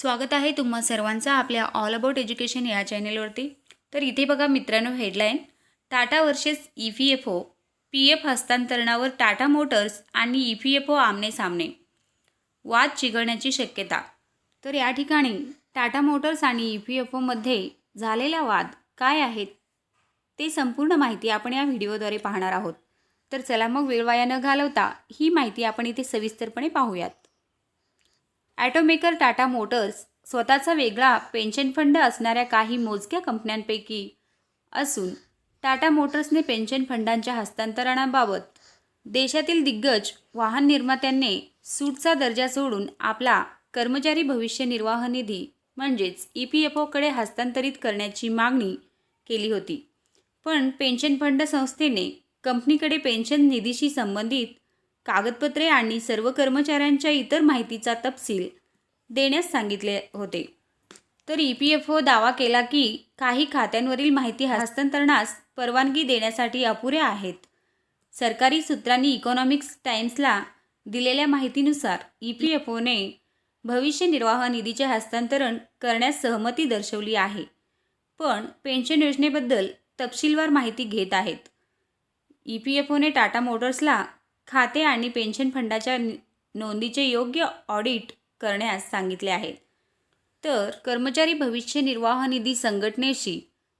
स्वागत आहे तुम्हा सर्वांचं आपल्या ऑल अबाउट एज्युकेशन या चॅनेलवरती तर इथे बघा मित्रांनो headline Tata versus E P F O P F हस्तांतरणावर Tata motors आणि ई पी एफ ओ आमने सामने. वाद चिघळण्याची शक्यता. तर या ठिकाणी टाटा मोटर्स आणि ई पी एफ ओमध्ये झालेला वाद काय आहेत ते संपूर्ण माहिती आपण या व्हिडिओद्वारे पाहणार आहोत. तर चला मग वेळ वाया न घालवता ही माहिती आपण इथे सविस्तरपणे पाहूयात. ॲटोमेकर टाटा मोटर्स स्वतःचा वेगळा पेन्शन फंड असणाऱ्या काही मोजक्या कंपन्यांपैकी असून टाटा मोटर्सने पेन्शन फंडांच्या हस्तांतरणाबाबत देशातील दिग्गज वाहन निर्मात्यांनी सूटचा दर्जा सोडून आपला कर्मचारी भविष्य निर्वाह निधी म्हणजेच ई पी एफ ओकडे हस्तांतरित करण्याची मागणी केली होती. पण पेन्शन फंड संस्थेने कंपनीकडे पेन्शन निधीशी संबंधित कागदपत्रे आणि सर्व कर्मचाऱ्यांच्या इतर माहितीचा तपशील देण्यास सांगितले होते. तर ई पी एफ ओ दावा केला की काही खात्यांवरील माहिती हस्तांतरणास परवानगी देण्यासाठी अपुऱ्या आहेत. सरकारी सूत्रांनी इकॉनॉमिक्स टाइम्सला दिलेल्या माहितीनुसार ई पी एफ ओने भविष्य निर्वाह निधीचे हस्तांतरण करण्यास सहमती दर्शवली आहे. पण पेन्शन योजनेबद्दल तपशीलवार माहिती घेत आहेत. ई पी एफ ओने टाटा मोटर्सला खाते आणि पेन्शन फंडाच्या नोंदीचे योग्य ऑडिट करण्यास सांगितले आहे. तर कर्मचारी भविष्य निर्वाह निधी संघटनेशी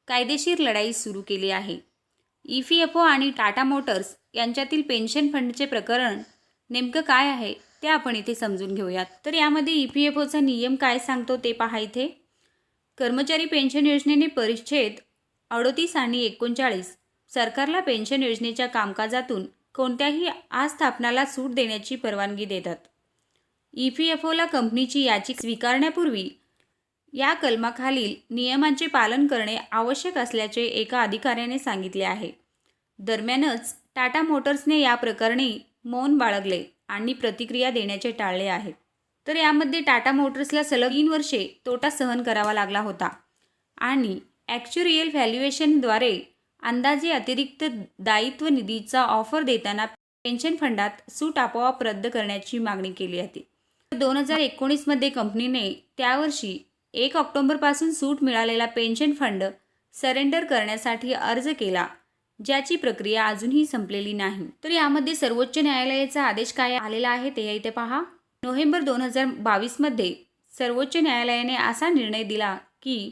कायदेशीर लढाई सुरू केली आहे. ई पी एफ ओ आणि टाटा मोटर्स यांच्यातील पेन्शन फंडचे प्रकरण नेमकं काय आहे ते आपण इथे समजून घेऊयात. तर यामध्ये ई पी एफ ओचा नियम काय सांगतो ते पहा इथे. कर्मचारी पेन्शन योजनेने परिच्छेद अडोतीस आणि एकोणचाळीस सरकारला पेन्शन योजनेच्या कामकाजातून कोणत्याही आस्थापनाला सूट देण्याची परवानगी देतात. ई पी एफ ओला कंपनीची याचिका स्वीकारण्यापूर्वी या कलमाखालील नियमांचे पालन करणे आवश्यक असल्याचे एका अधिकाऱ्याने सांगितले आहे. दरम्यानच टाटा मोटर्सने या प्रकरणी मौन बाळगले आणि प्रतिक्रिया देण्याचे टाळले आहे. तर यामध्ये टाटा मोटर्सला सलग तीन वर्षे तोटा सहन करावा लागला होता आणि ॲक्च्युरियल व्हॅल्युएशनद्वारे अंदाजे अतिरिक्त दायित्व निधीचा ऑफर देताना पेन्शन फंडात सूट आपोआप रद्द करण्याची मागणी केली होती. दोन हजार एकोणीसमध्ये कंपनीने त्यावर्षी एक ऑक्टोबरपासून सूट मिळालेला पेन्शन फंड सरेंडर करण्यासाठी अर्ज केला ज्याची प्रक्रिया अजूनही संपलेली नाही. तर यामध्ये सर्वोच्च न्यायालयाचा आदेश काय आलेला आहे ते इथे पहा. नोव्हेंबर दोन हजार बावीसमध्ये सर्वोच्च न्यायालयाने असा निर्णय दिला की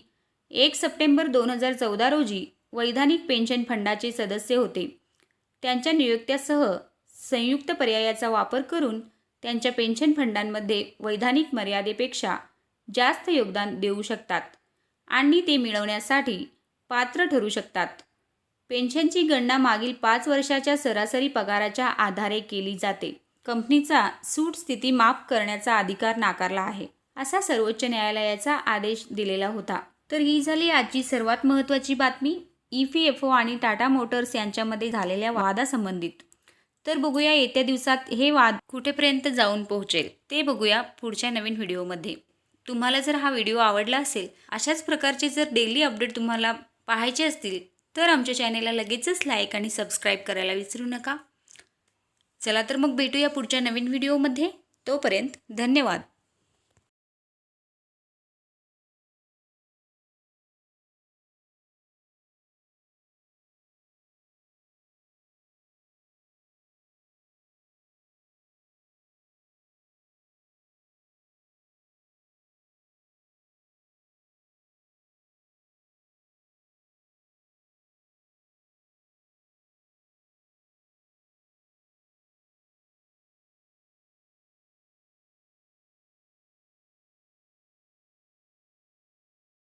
एक सप्टेंबर दोन हजार चौदा रोजी वैधानिक पेन्शन फंडाचे सदस्य होते. त्यांच्या नियुक्त्यासह संयुक्त पर्यायाचा वापर करून त्यांच्या पेन्शन फंडांमध्ये वैधानिक मर्यादेपेक्षा जास्त योगदान देऊ शकतात आणि ते मिळवण्यासाठी पात्र ठरू शकतात. पेन्शनची गणना मागील पाच वर्षाच्या सरासरी पगाराच्या आधारे केली जाते. कंपनीचा सूट स्थिती माफ करण्याचा अधिकार नाकारला आहे असा सर्वोच्च न्यायालयाचा आदेश दिलेला होता. तर ही झाली आजची सर्वात महत्त्वाची बातमी. ई पी एफ ओ आणि टाटा मोटर्स यांच्यामध्ये झालेल्या वादासंबंधित. तर बघूया येत्या दिवसात हे वाद कुठेपर्यंत जाऊन पोहोचेल ते बघूया पुढच्या नवीन व्हिडिओमध्ये. तुम्हाला जर हा व्हिडिओ आवडला असेल अशाच प्रकारचे जर डेली अपडेट तुम्हाला पाहायचे असतील तर आमच्या चॅनेलला लगेचच लाईक आणि सबस्क्राईब करायला विसरू नका. चला तर मग भेटूया पुढच्या नवीन व्हिडिओमध्ये. तोपर्यंत धन्यवाद.